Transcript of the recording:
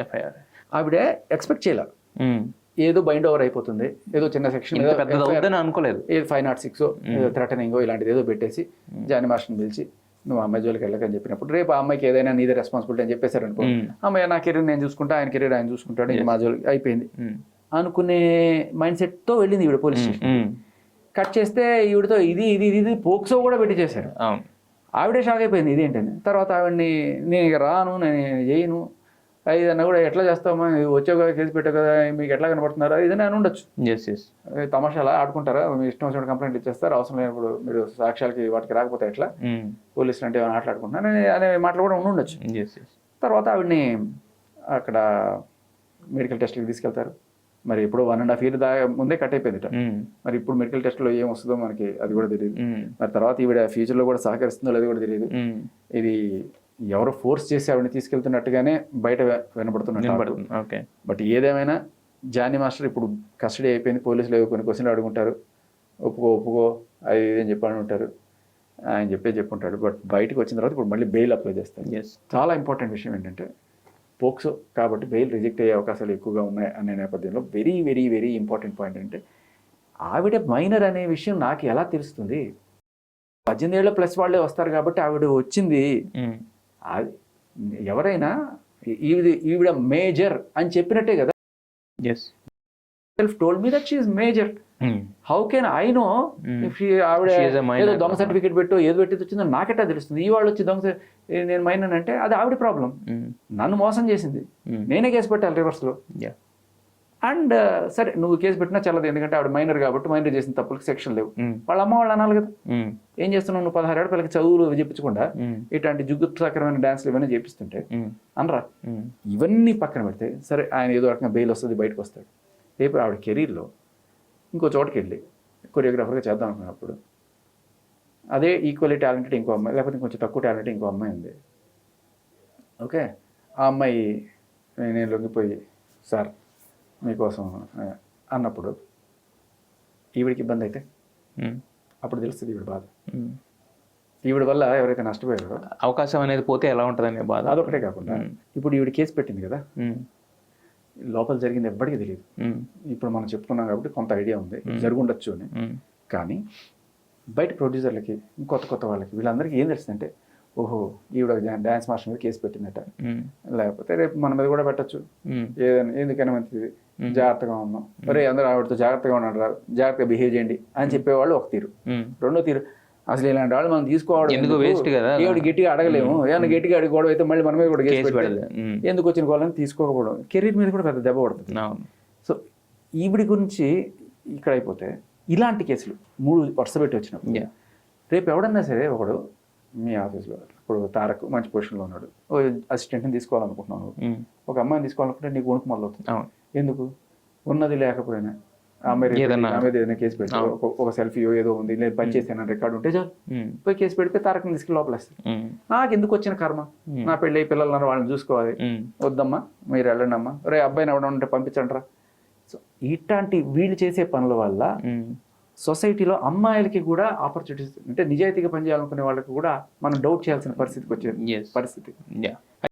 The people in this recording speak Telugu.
ఎఫ్ఐఆర్ ఆవిడ ఎక్స్పెక్ట్ చేయలే. ఏదో బైండ్ ఓవర్ అయిపోతుంది. ఏదో చిన్న సెక్షన్ అనుకోలేదు. ఏదో ఫైవ్ నాట్ సిక్స్ ఏదో థ్రెటనింగ్ ఇలాంటిది ఏదో పెట్టేసి జాని మాస్టర్ని పిలిచి నువ్వు అమ్మాయి జోలికి వెళ్ళకని చెప్పినప్పుడు రేపు ఆ అమ్మాయికి ఏదైనా నీదే రెస్పాన్సిబిలిటీ అని చెప్పేశారు అనుకో. మ్మ్. అమ్మాయి నా కెరీర్ నేను చూసుకుంటా ఆయన కెరీర్ ఆయన చూసుకుంటాడు ఇంక మా జోలికి అయిపోయింది. అనుకునే మైండ్ సెట్తో వెళ్ళింది ఈవిడ పోలీస్ స్టేషన్. కట్ చేస్తే ఈవిడతో ఇది ఇది ఇది ఇది పోక్సో కూడా పెట్టి చేశారు ఆవిడే షాక్ అయిపోయింది ఇదేంటని? తర్వాత ఆవిడని నేను ఇక రాను నేను చేయను ఇదన్నా కూడా ఎట్లా చేస్తామా వచ్చావు కదా కేసు పెట్టావు కదా మీకు ఎట్లా కనపడుతున్నారా ఇదని అని ఉండొచ్చు. Yes yes తమాషాలా ఆడుకుంటారా? మీ ఇష్టం వచ్చిన కంప్లైంట్ ఇచ్చేస్తారు? అవసరం లేనప్పుడు మీరు సాక్ష్యాలకి వాటికి రాకపోతే ఎట్లా? పోలీసులు అంటే ఏమైనా ఆటలాడుకుంటున్నారు? అనే మాటలు కూడా ఉండి ఉండొచ్చు. తర్వాత ఆవిడని అక్కడ మెడికల్ టెస్ట్కి తీసుకెళ్తారు. మరి ఇప్పుడు వన్ అండ్ హాఫ్ ఇయర్ దా ముందే కట్ అయిపోయింది మరి ఇప్పుడు మెడికల్ టెస్ట్లో ఏం వస్తుందో మనకి అది కూడా తెలియదు. మరి తర్వాత ఈవిడ ఫ్యూచర్లో కూడా సహకరిస్తుందో లేదో కూడా తెలియదు. ఇది ఎవరో ఫోర్స్ చేసి ఆవిడని తీసుకెళ్తున్నట్టుగానే బయట వినపడుతుంది. ఓకే. బట్ ఏదేమైనా జానీ మాస్టర్ ఇప్పుడు కస్టడీ అయిపోయింది పోలీసులు కొన్ని క్వశ్చన్లు అడుగుంటారు. ఒప్పుకో ఒప్పుకో అది ఇది అని చెప్పి ఉంటారు ఆయన చెప్పే చెప్పుంటాడు. బట్ బయటకు వచ్చిన తర్వాత ఇప్పుడు మళ్ళీ బెయిల్ అప్లై చేస్తారు ఎస్ చాలా ఇంపార్టెంట్ విషయం ఏంటంటే పోక్సో కాబట్టి బెయిల్ రిజెక్ట్ అయ్యే అవకాశాలు ఎక్కువగా ఉన్నాయి అనే నేపథ్యంలో very very very important point అంటే ఆవిడ మైనర్ అనే విషయం నాకు ఎలా తెలుస్తుంది? పద్దెనిమిది ఏళ్ళ ప్లస్ వాళ్ళే వస్తారు కాబట్టి ఆవిడ వచ్చింది. ఎవరైనా ఈవిడ ఈవిడ మేజర్ అని చెప్పినట్టే కదా? Yes self told me that she major how can I know if ఆవిడ. ఏదో దొంగ సర్టిఫికేట్ పెట్టు ఏది పెట్టి వచ్చిందో నాకెట్టా తెలుస్తుంది. ఈ వాళ్ళు వచ్చి దొంగ నేను మైనర్ అంటే అది ఆవిడ ప్రాబ్లం నన్ను మోసం చేసింది. నేనే కేసు పెట్టాలి రివర్స్లో అండ్ సరే నువ్వు కేసు పెట్టినా చల్లదు. ఎందుకంటే ఆవిడ మైనర్ కాబట్టి మైనర్ చేసిన తప్పులకు సెక్షన్ లేవు. వాళ్ళ అమ్మ వాళ్ళు అనాలి కదా. ఏం చేస్తున్నావు? నువ్వు పదహారు ఏళ్ళ పిల్లలకి చదువులు చెప్పించకుండా ఇట్లాంటి జుగుప్సాకరమైన డాన్స్లు ఇవన్నీ చేపిస్తుంటే అనరా? ఇవన్నీ పక్కన పెడితే సరే ఆయన ఏదో రకంగా బెయిల్ వస్తుంది బయటకు వస్తాడు. రేపు ఆవిడ కెరీర్లో ఇంకో చోటకి వెళ్ళి కొరియోగ్రాఫర్గా చేద్దాం అనుకున్నప్పుడు అదే ఈక్వల్లీ టాలెంటెడ్ ఇంకో అమ్మాయి లేకపోతే కొంచెం తక్కువ టాలెంటెడ్ ఇంకో అమ్మాయి ఉంది. ఓకే? ఆ అమ్మాయి నేను లొంగిపోయి సార్ మీకోసం అన్నప్పుడు ఈవిడికి ఇబ్బంది అయితే? అప్పుడు తెలుస్తుంది ఈవిడ బాధ ఈవిడ వల్ల ఎవరైతే నష్టపోయారో అవకాశం అనేది పోతే ఎలా ఉంటుందనే బాధ అదొకటే కాకుండా. ఇప్పుడు ఈవిడ కేసు పెట్టింది కదా. లోపల జరిగింది ఎవ్వడికి తెలియదు. ఇప్పుడు మనం చెప్పుకున్నాం కాబట్టి కొంత ఐడియా ఉంది జరుగుండొచ్చు అని. కానీ బయట ప్రొడ్యూసర్లకి కొత్త కొత్త వాళ్ళకి వీళ్ళందరికీ ఏం తెలుస్తుందంటే ఓహో ఈవిడ డ్యాన్స్ మాస్టర్ మీద కేసు పెట్టిందట. మ్మ్. లేకపోతే రేపు మన మీద కూడా పెట్టచ్చు. ఏదైనా ఎందుకైనా మంచిది. జాగ్రత్తగా ఉన్నాం. ఒరే అందరూ ఆవిడతో జాగ్రత్తగా ఉన్నాడు రా. జాగ్రత్తగా బిహేవ్ చేయండి అని చెప్పేవాళ్ళు ఒక తీరు. రెండో తీరు అసలు ఇలాంటి వాళ్ళు మనం తీసుకోవడం ఎందుకు waste కదా? ఏమిటి గట్టిగా అడగలేము. ఏమైనా గట్టిగా అడిగి గొడవ అయితే మళ్ళీ మన మీద కూడా కేసు మ్మ్. ఎందుకు వచ్చిన వాళ్ళని తీసుకోకపోవడం? కెరీర్ మీద కూడా పెద్ద దెబ్బ పడుతుంది. సో ఈవిడి గురించి ఇక్కడ అయిపోతే ఇలాంటి కేసులు మూడు వరుస పెట్టి వచ్చినప్పుడు. రేపు ఎవడన్నా సరే ఒకడు మీ ఆఫీస్లో. ఇప్పుడు తారక్ మంచి పొజిషన్లో ఉన్నాడు. ఓ అసిస్టెంట్ని తీసుకోవాలనుకుంటున్నావు మ్మ్. ఒక అమ్మాయిని తీసుకోవాలనుకుంటే నీకు వణుకు మొదలవుతుంది ఎందుకు? ఉన్నది లేకపోయినా. ఆమె ఏదైనా కేసు పెడితే. ఒక- సెల్ఫీ ఏదో ఉంది. లేదు పని చేసాను రికార్డు ఉంటే చాలు. పోయి కేసు పెడితే తారక్ని తీసుకెళ్ళి లోపలేస్తారు మ్మ్. నాకు ఎందుకు వచ్చిన కర్మ. నా పెళ్ళి పిల్లలు ఉన్నారు వాళ్ళని చూసుకోవాలి. మ్మ్. వద్దమ్మా మీరు వెళ్ళండి అమ్మా రే అబ్బాయిని ఎవడ ఉంటే పంపించండి రా సో ఇట్లాంటి వీళ్ళు చేసే పనుల వల్ల. సొసైటీలో అమ్మాయిలకి కూడా ఆపర్చునిటీస్ అంటే నిజాయితీగా పనిచేయాలనుకునే వాళ్ళకి కూడా మనం డౌట్ చేయాల్సిన పరిస్థితికి వచ్చే. పరిస్థితి.